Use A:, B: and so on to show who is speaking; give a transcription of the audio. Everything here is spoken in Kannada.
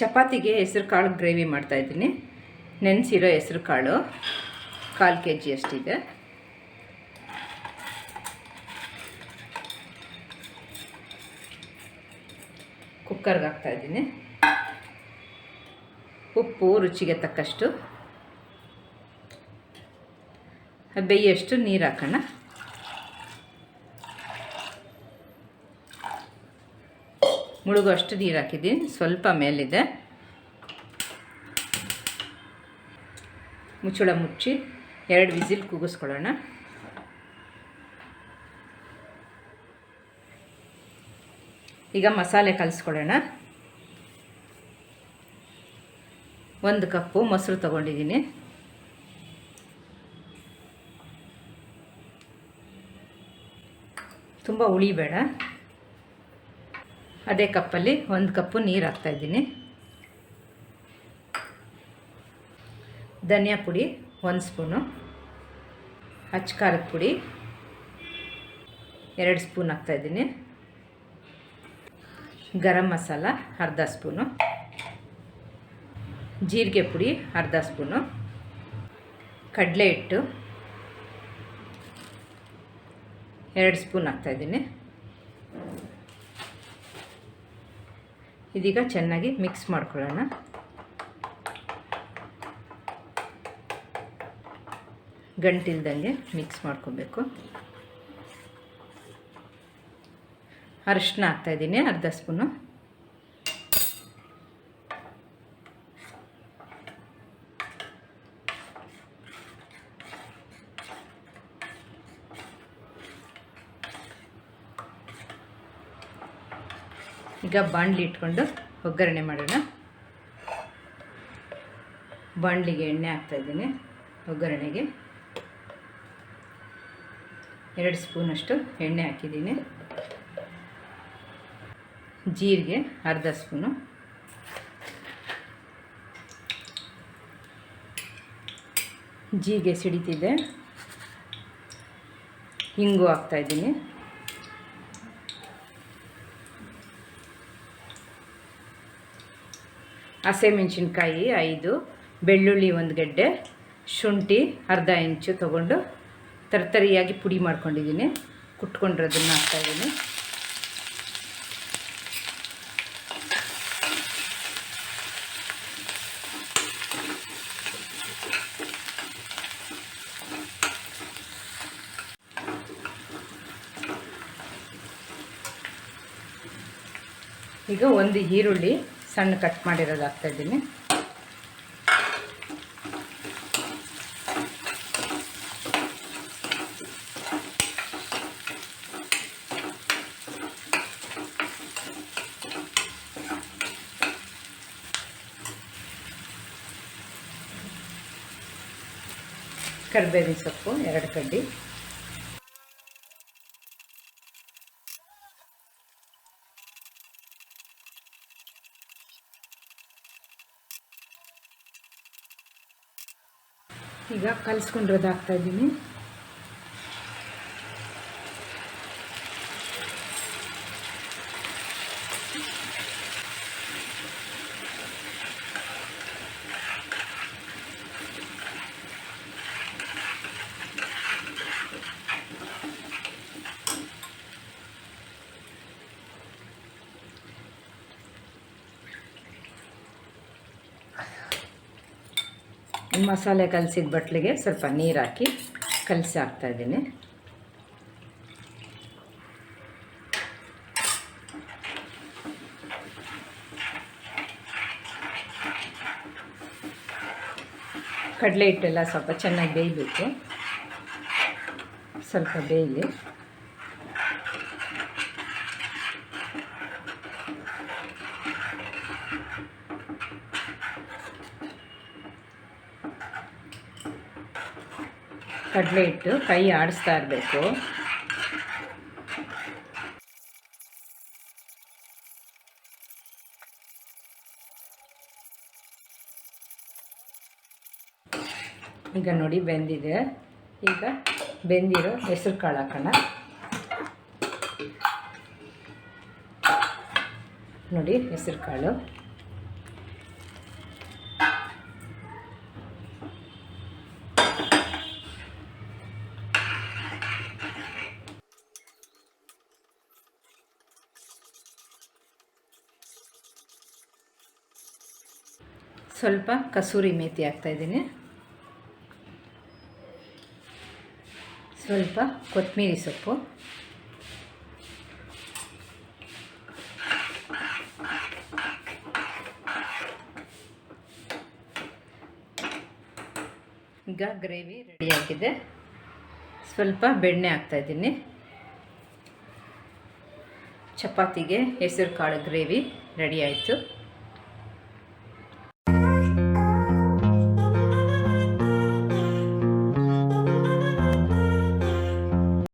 A: ಚಪಾತಿಗೆ ಹೆಸರು ಕಾಳು ಗ್ರೇವಿ ಮಾಡ್ತಾಯಿದ್ದೀನಿ ನೆನೆಸಿರೋ ಹೆಸರು ಕಾಳು. ಕಾಲು ಕೆ ಜಿ ಅಷ್ಟಿದೆ. ಕುಕ್ಕರ್ಗೆ ಹಾಕ್ತಾಯಿದ್ದೀನಿ ಉಪ್ಪು ರುಚಿಗೆ ತಕ್ಕಷ್ಟು. ಬೇಯಷ್ಟು ನೀರು ಹಾಕೋಣ. ಮುಳುಗೋ ಅಷ್ಟು ನೀರು ಹಾಕಿದ್ದೀನಿ. ಸ್ವಲ್ಪ ಮೇಲಿದೆ. ಮುಚ್ಚಳ ಮುಚ್ಚಿ ಎರಡು ವಿಸಿಲ್ ಕೂಗಿಸ್ಕೊಳ್ಳೋಣ. ಈಗ ಮಸಾಲೆ ಕಲಿಸ್ಕೊಳ್ಳೋಣ. ಒಂದು ಕಪ್ಪು ಮೊಸರು ತಗೊಂಡಿದ್ದೀನಿ. ತುಂಬ ಉಳಿಬೇಡ ಅದೇ ಕಪ್ಪಲ್ಲಿ ಒಂದು ಕಪ್ಪು ನೀರು ಹಾಕ್ತಾಯಿದ್ದೀನಿ ಧನಿಯಾ ಪುಡಿ ಒಂದು ಸ್ಪೂನು. ಖಾರದ ಪುಡಿ ಎರಡು ಸ್ಪೂನ್ ಹಾಕ್ತಾಯಿದ್ದೀನಿ ಗರಂ ಮಸಾಲ ಅರ್ಧ ಸ್ಪೂನು. ಜೀರಿಗೆ ಪುಡಿ ಅರ್ಧ ಸ್ಪೂನು. ಕಡಲೆ ಹಿಟ್ಟು ಎರಡು ಸ್ಪೂನ್ ಹಾಕ್ತಾಯಿದ್ದೀನಿ ಇದೀಗ ಚೆನ್ನಾಗಿ ಮಿಕ್ಸ್ ಮಾಡ್ಕೊಳ್ಳೋಣ. ಗಂಟಿಲ್ದಂಗೆ ಮಿಕ್ಸ್ ಮಾಡ್ಕೋಬೇಕು. ಅರಿಶಿನ ಹಾಕ್ತಾಯಿದ್ದೀನಿ ಅರ್ಧ ಸ್ಪೂನು. ಈಗ ಬಾಣಲಿ ಇಟ್ಕೊಂಡು ಒಗ್ಗರಣೆ ಮಾಡೋಣ. ಬಾಣಲಿಗೆ ಎಣ್ಣೆ ಹಾಕ್ತಾಯಿದ್ದೀನಿ ಒಗ್ಗರಣೆಗೆ. ಎರಡು ಸ್ಪೂನಷ್ಟು ಎಣ್ಣೆ ಹಾಕಿದ್ದೀನಿ. ಜೀರಿಗೆ ಅರ್ಧ ಸ್ಪೂನು. ಜೀರಿಗೆ ಸಿಡಿತಿದೆ. ಹಿಂಗು ಹಾಕ್ತಾಯಿದ್ದೀನಿ ಹಸಿಮೆಣ್ಸಿನ್ಕಾಯಿ ಐದು, ಬೆಳ್ಳುಳ್ಳಿ ಒಂದು ಗೆಡ್ಡೆ, ಶುಂಠಿ ಅರ್ಧ ಇಂಚು ತೊಗೊಂಡು ತರ್ತರಿಯಾಗಿ ಪುಡಿ ಮಾಡ್ಕೊಂಡಿದ್ದೀನಿ. ಕುಟ್ಕೊಂಡಿರೋದನ್ನು ಹಾಕ್ತಾಯಿದ್ದೀನಿ ಈಗ ಒಂದು ಈರುಳ್ಳಿ ಸಣ್ಣ ಕಟ್ ಮಾಡಿರೋದು ಹಾಕ್ತಾಯಿದ್ದೀನಿ ಕರಿಬೇವಿನ ಸೊಪ್ಪು ಎರಡು ಕಡ್ಡಿ. ಈಗ ಕಲಿಸ್ಕೊಂಡಿರೋದು ಹಾಕ್ತಾ ಮಸಾಲೆ ಕಲಸಿದ ಬಟ್ಲಿಗೆ ಸ್ವಲ್ಪ ನೀರು ಹಾಕಿ ಕಲಸಿ ಹಾಕ್ತಾಯಿದ್ದೀನಿ ಕಡಲೆ ಹಿಟ್ಟೆಲ್ಲ ಸ್ವಲ್ಪ ಚೆನ್ನಾಗಿ ಬೇಯಬೇಕು. ಸ್ವಲ್ಪ ಬೇಯಲಿ. ಕಡಲೆ ಇಟ್ಟು ಕೈ ಆಡಿಸ್ತಾ ಇರಬೇಕು. ಈಗ ನೋಡಿ ಬೆಂದಿದೆ. ಈಗ ಬೆಂದಿರೋ ಹೆಸರು ಕಾಳು ಹಾಕೋಣ ನೋಡಿ ಹೆಸರು ಕಾಳು. ಸ್ವಲ್ಪ ಕಸೂರಿ ಮೇಥಿ ಹಾಕ್ತಾಯಿದ್ದೀನಿ ಸ್ವಲ್ಪ ಕೊತ್ತಂಬರಿ ಸೊಪ್ಪು. ಈಗ ಗ್ರೇವಿ ರೆಡಿಯಾಗಿದೆ ಸ್ವಲ್ಪ ಬೆಣ್ಣೆ ಹಾಕ್ತಾಯಿದ್ದೀನಿ ಚಪಾತಿಗೆ ಹೆಸರು ಕಾಳು ಗ್ರೇವಿ ರೆಡಿ ಆಯಿತು.